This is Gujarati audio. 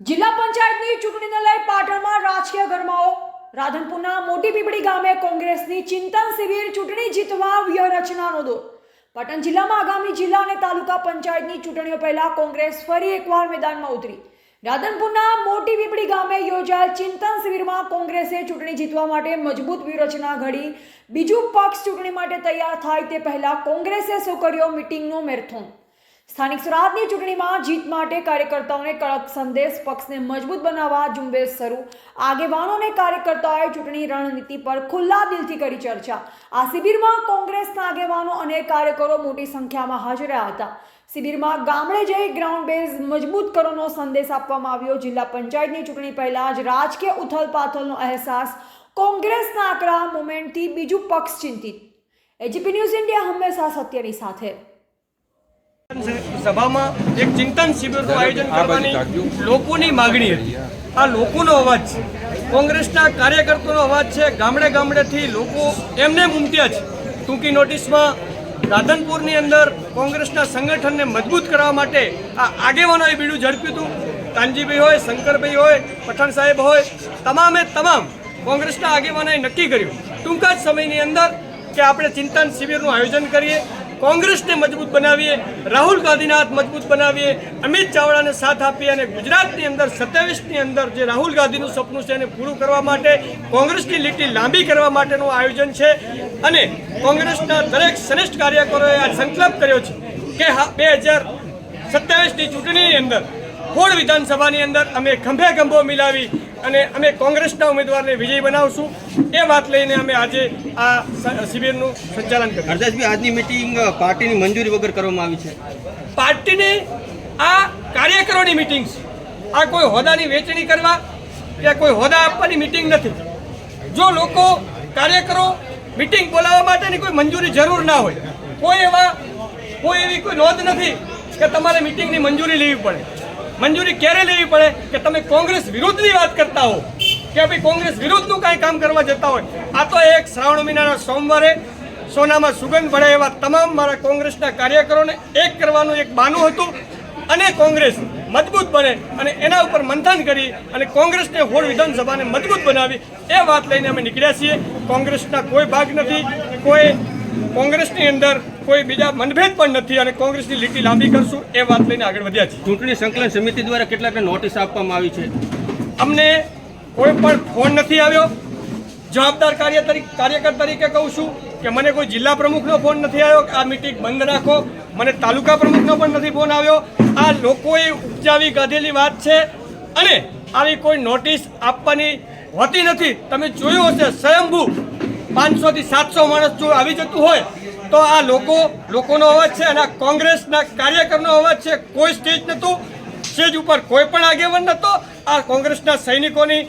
જિલ્લા પંચાયતની ચૂંટણીને લઈ પાટણમાં રાજકીય ગરમાઓ રાધનપુરના મોટી પીપળી ગામે કોંગ્રેસની ચિંતન શિબિર ચૂંટણી જીતવા વ્યૂહરચનાનો દોર. પાટણ જિલ્લામાં આગામી જિલ્લા અને તાલુકા પંચાયતની ચૂંટણીઓ પહેલા કોંગ્રેસ ફરી એકવાર મેદાનમાં ઉતરી. રાધનપુરના મોટી પીપળી ગામે યોજાયેલ ચિંતન શિબિરમાં કોંગ્રેસે ચૂંટણી જીતવા માટે મજબૂત વ્યૂહરચના ઘડી. બીજું પક્ષ ચૂંટણી માટે તૈયાર થાય તે પહેલા કોંગ્રેસે શું કર્યો મિટિંગનો મેરેથોન. સ્થાનિક સ્વરાજની ચૂંટણીમાં જીત માટે કાર્યકર્તાઓને કડક સંદેશ, પક્ષને મજબૂત બનાવવા ઝુંબેશ શરૂ. આગેવાનો અને કાર્યકર્તાઓએ ચૂંટણી રણનીતિ પર ખુલ્લા દિલથી કરી ચર્ચા. આ શિબિરમાં કોંગ્રેસના આગેવાનો અને કાર્યકરો મોટી સંખ્યામાં હાજર રહ્યા હતા. શિબિરમાં ગામડે જઈ ગ્રાઉન્ડ બેઝ મજબૂત કરોનો સંદેશ આપવામાં આવ્યો. જિલ્લા પંચાયતની ચૂંટણી પહેલા જ રાજકીય ઉથલપાથલનો અહેસાસ કોંગ્રેસના આકરા મુમેન્ટથી બીજું પક્ષ ચિંતિત. એજીપી ન્યૂઝ ઇન્ડિયા હંમેશા સત્યની સાથે. સભામાં એક ચિંતન શિબિરનું આયોજન કરવાની લોકોની માગણી હતી. આ લોકોનો અવાજ છે. કોંગ્રેસના કાર્યકર્તાનો અવાજ છે. ગામડે ગામડેથી લોકો એમને ઉમટ્યા છે. ટૂંકી નોટિસમાં રાધનપુરની અંદર કોંગ્રેસના સંગઠનને મજબૂત કરવા માટે આ આગેવાનોએ બીડું ઝડપ્યું હતું. કાનજીભાઈ હોય શંકરભાઈ હોય પઠાણ સાહેબ હોય તમામે તમામ કોંગ્રેસના આગેવાનોએ નક્કી કર્યું. ટૂંકા જ સમયની અંદર કે આપણે ચિંતન શિબિરનું આયોજન કરીએ. કોંગ્રેસને મજબૂત બનાવીએ, રાહુલ ગાંધીના મજબૂત બનાવીએ, અમિત ચાવડાને સાથ આપીએ અને ગુજરાતની અંદર સત્યાવીસની અંદર જે રાહુલ ગાંધીનું સપનું છે એને પૂરું કરવા માટે, કોંગ્રેસની લીટી લાંબી કરવા માટેનું આયોજન છે અને કોંગ્રેસના દરેક શ્રેષ્ઠ કાર્યકરોએ આ સંકલ્પ કર્યો છે કે હા બે હજાર સત્યાવીસની ચૂંટણીની અંદર ખોડ વિધાનસભાની અંદર અમે ખંભે ખંભો મિલાવી અને અમે કોંગ્રેસના ઉમેદવારને વિજય બનાવશું. એ વાત લઈને અમે આજે આ શિબિરનું સંચાલન કર્યું. હરદાસભાઈ આજની મિટિંગ પાર્ટીની મંજૂરી વગર કરવામાં આવી છે. પાર્ટીની આ કાર્યકરોની મિટિંગ છે આ કોઈ હોદ્દાની વેચણી કરવા કે કોઈ હોદ્દા આપવાની મિટિંગ નથી. જો લોકો કાર્યકરો મિટિંગ બોલાવવા માટેની કોઈ મંજૂરી જરૂર ના હોય કોઈ એવા કોઈ એવી કોઈ નોંધ નથી કે તમારે મિટિંગની મંજૂરી લેવી પડે. મંજૂરી ક્યારે લેવી પડે કે તમે કોંગ્રેસ વિરુદ્ધની વાત કરતા હો? કે ભાઈ કોંગ્રેસ વિરુદ્ધનું કાંઈ કામ કરવા જતા હોય? આ તો એક શ્રાવણ મહિનાના સોમવારે સોનામાં સુગંધ ભળે એવા તમામ મારા કોંગ્રેસના કાર્યકરોને એક કરવાનું એક બાનું હતું અને કોંગ્રેસ મજબૂત બને અને એના ઉપર મંથન કરી અને કોંગ્રેસને હોળ વિધાનસભાને મજબૂત બનાવી. એ વાત લઈને અમે નીકળ્યા છીએ. કોંગ્રેસના કોઈ ભાગ નથી, કોઈ કોંગ્રેસની અંદર કોઈ બીજા મનભેદ પણ નથી અને કોંગ્રેસની લીટી લાંબી કરશું એ વાત લઈને આગળ વધ્યા છે ચૂંટણી સંકલન સમિતિ દ્વારા કેટલાક નોટિસ આપવામાં આવી છે? અમને કોઈ પણ ફોન નથી આવ્યો. જવાબદાર કાર્ય તરીકે કાર્યકર તરીકે કહું છું કે મને કોઈ જિલ્લા પ્રમુખનો ફોન નથી આવ્યો. કે આ મિટિંગ બંધ રાખો. મને તાલુકા પ્રમુખનો પણ નથી ફોન આવ્યો. આ લોકોએ ઉપજાવી કાઢેલી વાત છે અને આવી કોઈ નોટિસ આપવાની હોતી નથી. તમે જોયું હશે સ્વયંભૂ પાંચસોથી સાતસો માણસ જો આવી જતું હોય, તો આ લોકો, લોકોનો અવાજ છે અને કોંગ્રેસના કાર્યકરનો અવાજ છે. કોઈ સ્ટેજ નહોતું. સ્ટેજ ઉપર કોઈ પણ આગેવાન નહોતો. આ કોંગ્રેસના સૈનિકોની